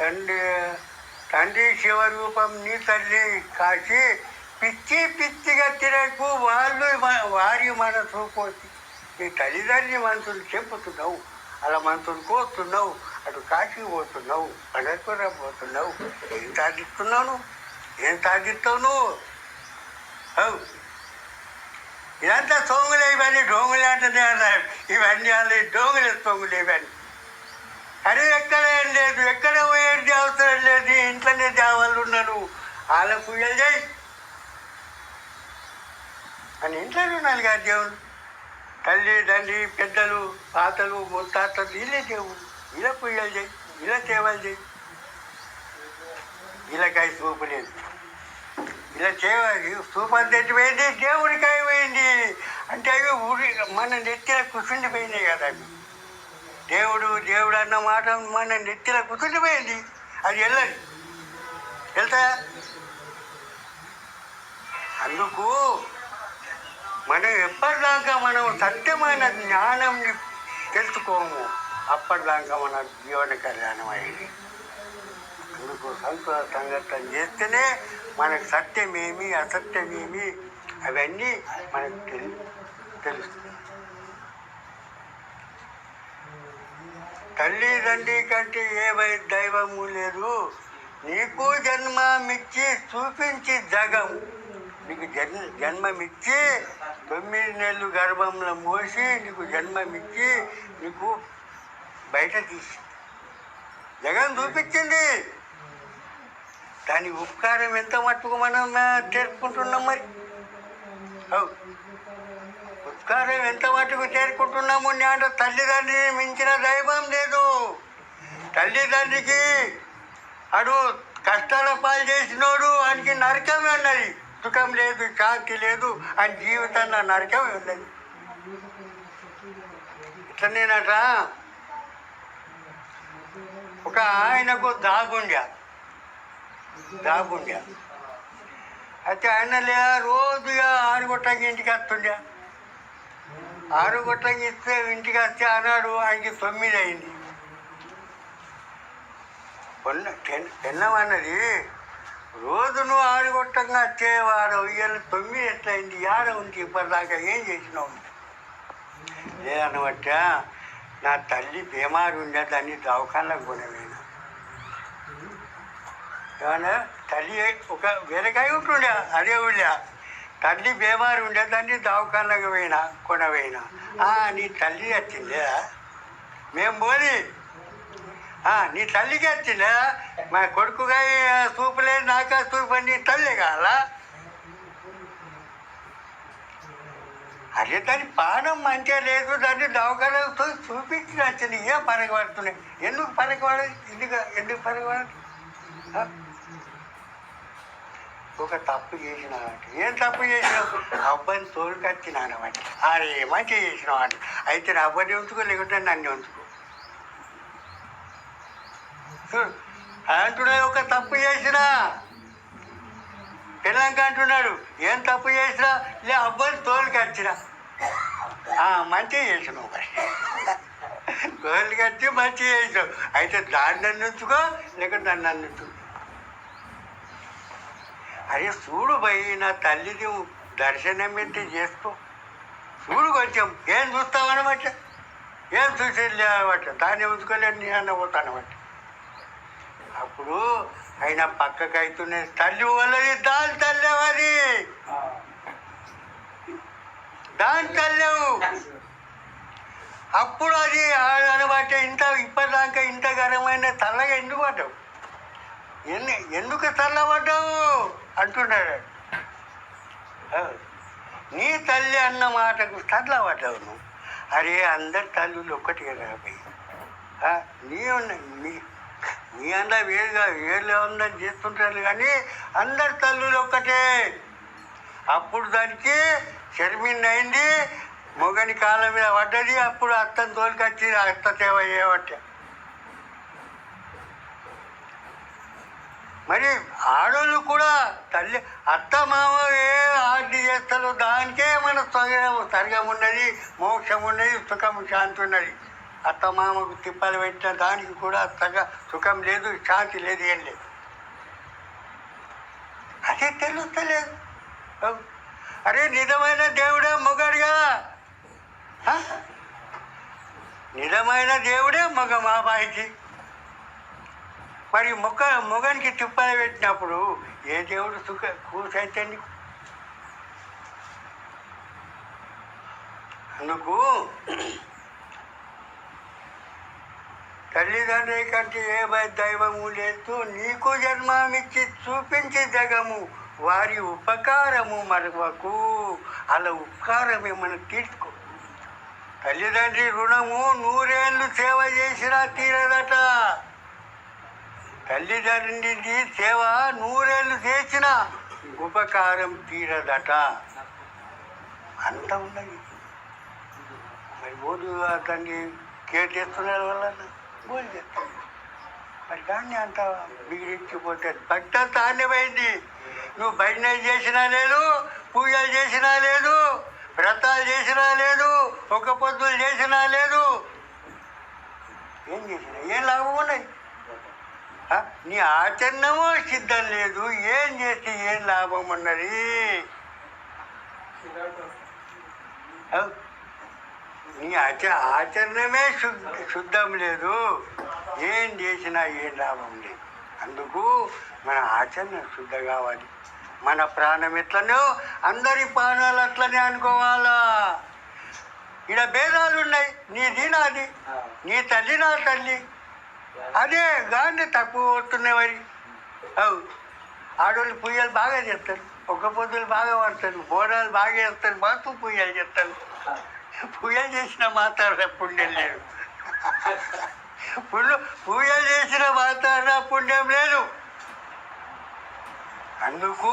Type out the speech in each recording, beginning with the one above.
తండ్రి తండ్రి శివరూపం నీ తల్లి కాచి పిచ్చి పిచ్చిగా తిరగకు వాళ్ళు వారి మనసు కోసి. నీ తల్లిదండ్రి మనసులు చెప్పుతున్నావు అలా మనసులు కోస్తున్నావు అటు కాశీ పోతున్నావు పండగపుర పోతున్నావు. ఏం సాధిస్తున్నావు ఏం సాధిస్తావు నువ్వు అవు. ఇదంతా సోములే ఇవన్నీ డోంగులే అంటే ఇవన్నీ అలా డోంగులే సోములు ఇవన్నీ. అరే ఎక్కడ ఏం లేదు ఎక్కడ పోయేది అవసరం లేదు ఇంట్లోనే దేవాళ్ళు ఉన్నారు వాళ్ళ పూజలు చేయి. అని ఇంట్లోనే ఉన్నారు కదా దేవుడు. తల్లి తండ్రి పెద్దలు పాతలు ముత్తాతలు వీళ్ళే దేవుడు ఇలా పూజలు చేయి ఇలా సేవలు చేయి. వీళ్ళకాయ సూపు లేదు. ఇలా చేయాలి సూపర్ తెచ్చిపోయింది దేవుడికాయ పోయింది. అంటే అవి ఊరి మన నెత్తిన కూర్చుండిపోయినాయి కదా అవి. దేవుడు దేవుడు అన్న మాట మన నెత్తిన కుదిరిపోయింది అది వెళ్ళండి. వెళ్తా అందుకు మనం ఎప్పటిదాకా మనం సత్యమైన జ్ఞానంని తెలుసుకోము. అప్పటిదాకా మన జీవన కళ్యాణం అయింది. అందుకు సంతోష సంఘటన చేస్తేనే మనకు సత్యమేమి అసత్యమేమి అవన్నీ మనకు తెలు తెలుస్తుంది తల్లి తండ్రి కంటే ఏవై దైవము లేదు? నీకు జన్మమిచ్చి చూపించి జగం. నీకు జన్మ జన్మమిచ్చి తొమ్మిది నెలలు గర్భంలో మోసి నీకు జన్మమిచ్చి నీకు బయట తీసి. జగన్ చూపించింది. దాని ఉపకారం ఎంత మట్టుకు మనం ఆ, మరి? అవు. ఉపకారం ఎంత మట్టుకు చేరుకుంటున్నాము అంటే తల్లిదండ్రిని మించిన దైవం లేదు. తల్లిదండ్రికి అడు కష్టాల పాలు చేసినోడు ఆయనకి నరకమే ఉన్నది. సుఖం లేదు శాంతి లేదు ఆయన జీవితంలో నరకమే ఉన్నది. ఇట్లా నేనట ఒక ఆయనకు దాగుండ్యా దాగుండ్యా అయితే ఆయన లే రోజుగా ఆరు ఇంటికి వస్తుండే. ఆరు గొట్టంగి ఇస్తే ఇంటికి వస్తే అన్నాడు ఆయనకి తొమ్మిది అయింది. పొన్న తిన్నమన్నది రోజు నువ్వు ఆరు గొట్టంగా వచ్చేవాడు ఇవాళ తొమ్మిది ఎట్లయింది? ఆడ ఉంది ఇప్పటిదాకా? ఏం చేసినావు? లేదనబట్ట నా తల్లి బీమారు ఉండే దాన్ని దవాఖానలకు కొనవేనా ఏమన్నా తల్లి ఒక వేరకాయ ఉంటుండే అదే ఉండే తల్లి బీమారు ఉండే దాన్ని పోయినా కొనవైనా నీ తల్లి వచ్చిందే మేము పోని. నీ తల్లికి వచ్చిందా మా కొడుకుగా సూపులే నాకా సూపు నీ తల్లి కాల అదే దాని పానం మంచిగా లేదు దాన్ని దవాఖానతో చూపించి వచ్చింది ఏం పరగబడుతున్నాయి. ఎందుకు పరగబడదు ఎందుకు ఎందుకు పరగబడదు ఒక తప్పు చేసిన ఏం తప్పు చేసినావు? అబ్బాయిని తోలుకొచ్చినానమాట అరే మంచిగా చేసినావు అంటే అయితే నా అబ్బాయిని ఉంచుకో లేకుంటే నన్ను ఉంచుకో చూడు అంటున్నాడు ఒక తప్పు చేసినా. పిల్లంక అంటున్నాడు ఏం తప్పు చేసినా? లే అబ్బాయిని తోలుకొచ్చినా. కట్టినా మంచిగా చేసినావు మరి కట్టి మంచిగా చేసినావు. అయితే దాన్ని నన్ను ఉంచుకో లేకుంటే నన్ను నన్ను ఉంచుకో. అరే చూడు భయ్ నా తల్లిది దర్శనం ఏంటి చేసుకో చూడు కొంచెం ఏం చూస్తావనమాట ఏం చూసి లేవట దాన్ని ఉంచుకోలేదు నేను అన్న పోతానమాట అప్పుడు ఆయన పక్కకి అవుతున్నాయి తల్లి వాళ్ళది దాని తల్లేవది దాని తల్లేవు. అప్పుడు అది అనమాట ఇంత ఇప్పటిదాకా ఇంత ఘనమైన చల్లగా ఎందుకు పడ్డావు? ఎన్ని ఎందుకు చల్లబడ్డావు అంటున్నాడు నీ తల్లి అన్న మాటకు చల్లబడ్డావు నువ్వు అరే అందరి తల్లులు ఒక్కటిగా రాబోయి నీ నీ నీ అన్న వేరుగా వేరుగా ఉందని చేస్తుంటారు కానీ అందరి తల్లులు ఒక్కటే. అప్పుడు దానికి షర్మిన్ అయింది మొగని కాళ్ళ మీద పడ్డది అప్పుడు అత్తని తోలుకొచ్చి అత్త సేవ చేయబట్టే. మరి ఆడోళ్ళు కూడా తల్లి అత్త మామ ఏ ఆర్డి చేస్తారో దానికే మన స్వర్గం ఉన్నది మోక్షం ఉన్నది సుఖం శాంతి ఉన్నది. అత్త మామకు తిప్పలు పెట్టిన దానికి కూడా సగ సుఖం లేదు శాంతి లేదు ఏం లేదు. అదే తెలుస్తలేదు. అరే నిజమైన దేవుడే మొగాడు కదా నిజమైన దేవుడే మగ మా బాయికి. మరి మొక్క మొగనికి తిప్పలు పెట్టినప్పుడు ఏ దేవుడు సుఖ కూసైతే అందుకు తల్లిదండ్రి కంటే ఏ దైవము లేదు. నీకు జన్మమిచ్చి చూపించి జగము వారి ఉపకారము మనకు అలా ఉపకారమే మనకు తీర్చుకో. తల్లిదండ్రి రుణము నూరేళ్ళు సేవ చేసినా తీరదట. తల్లిదండ్రుని సేవ నూరేళ్ళు చేసిన ఉపకారం తీరదట. అంత ఉన్నది. మరి ఓటు అతన్ని కేర్ చేస్తున్నారు వల్ల గోలు చేస్తాను మరి దాన్ని అంత బిగిరించిపోతే భక్తి అంత ఆన్యమైంది నువ్వు భజన చేసినా లేదు పూజలు చేసినా లేదు వ్రతాలు చేసినా లేదు ఒక పొద్దులు చేసినా లేదు. ఏం చేసినా? ఏం లాభం ఉన్నాయి? నీ ఆచరణమో సిద్ధం లేదు. ఏం చేస్తే ఏం లాభం ఉన్నది అవ్. నీ ఆచ ఆచరణమే శుద్ధ శుద్ధం లేదు. ఏం చేసినా ఏం లాభం లేదు. అందుకు మన ఆచరణ శుద్ధ కావాలి. మన ప్రాణం ఎట్లనో అందరి ప్రాణాలు అట్లనే అనుకోవాలా? ఇక్కడ భేదాలు ఉన్నాయి నీది నాది నీ తల్లి నా తల్లి అదే గాంధీ తక్కువ వస్తున్నాయి మరి. అవు. ఆడవాళ్ళు పూజలు బాగా చేస్తారు. ఒక్క పొద్దులు బాగా పడతారు బోనాలు బాగా చేస్తారు. మాకు పూజలు చేస్తారు. పూజలు చేసిన మాట్లాడ పుణ్యం లేదు. పుణ్యం పూజలు చేసిన మాట్లాడ పుణ్యం లేదు. అందుకు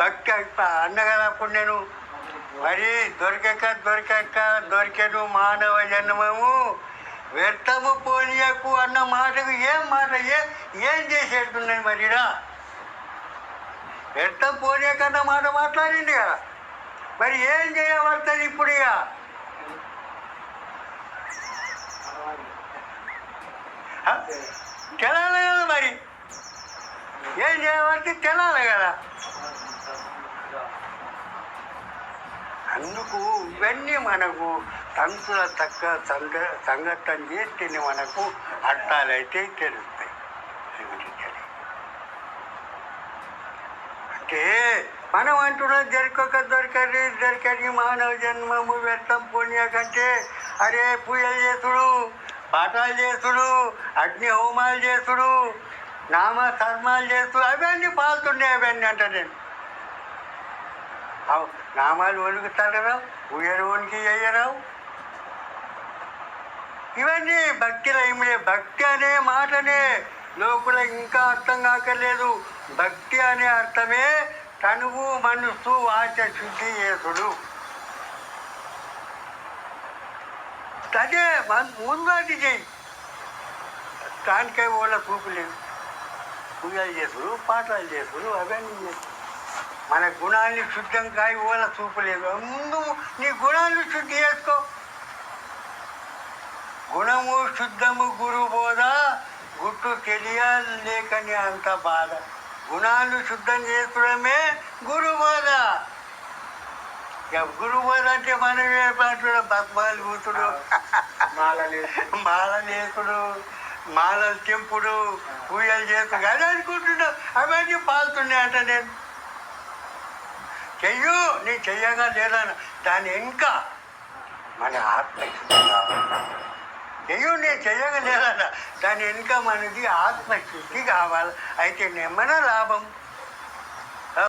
భక్తి అన్నగల పుణ్యను. మరి దొరకక దొరకక దొరికెను మానవ జన్మము. వ్యర్థము పోనీయకు అన్న మాటకు ఏం మాట ఏ ఏం చేసేట్టున్నది మరిరా వ్యర్థం పోనీయక అన్న మాట మాట్లాడింది కదా మరి ఏం చేయబడుతుంది ఇప్పుడు ఇక ఆ? తెలాలి కదా మరి ఏం చేయబడితే తెలాలి కదా అందుకు ఇవన్నీ మనకు తంతుల తక్క సంగ సంగతం చేస్తేనే మనకు అట్టాలైతే తెలుస్తాయి. అంటే మనం అంటున్నాం దొరకక దొరకది దొరకని మానవ జన్మము వ్యర్థం పుణ్య కంటే అరే పూజలు చేసుడు పాఠాలు చేసుడు అగ్ని హోమాలు చేసుడు నామ కర్మాలు చేస్తుడు అవన్నీ పాల్తుండే అవన్నీ అంట నేను. నామాలు వణుకుతాడరావు ఉయ్యరు వణికి అయ్యరావు ఇవన్నీ భక్తిలో ఇమిడే భక్తి అనే మాటనే లోపల ఇంకా అర్థం కాకలేదు భక్తి అనే అర్థమే తనువు మనస్సు వాచ శుద్ధి చేసుడు. అదే ముందు అది చెయ్యి. దానికై వాళ్ళ చూపు లేదు. పూజలు చేసుడు పాటలు చేసుడు అవన్నీ చేసుడు మన గుణాన్ని శుద్ధం కాయి వాళ్ళ చూపు లేదు. ముందు నీ గుణాన్ని శుద్ధి చేసుకో. గుణము శుద్ధము గురు బోధ గుట్టు తెలియలేకని అంత బాధ. గుణాలు శుద్ధం చేసుకోవడమే గురు బోధ. గురు బోధ అంటే మనం ఏ పాటు బద్మాలు కూతుడు మాల లేకుడు మాలలు తెంపుడు పూజలు చేసుడు అది అనుకుంటున్నావు అవన్నీ పాలుతున్నాయి అంట నేను. చెయ్యు నీ చెయ్యగా లేదా దాని ఇంకా మన ఆత్మ చెయ్యు నేను చెయ్యగా దాని ఇన్కమ్ అనేది ఆత్మశుద్ధి కావాలి. అయితే నెమ్మన లాభం.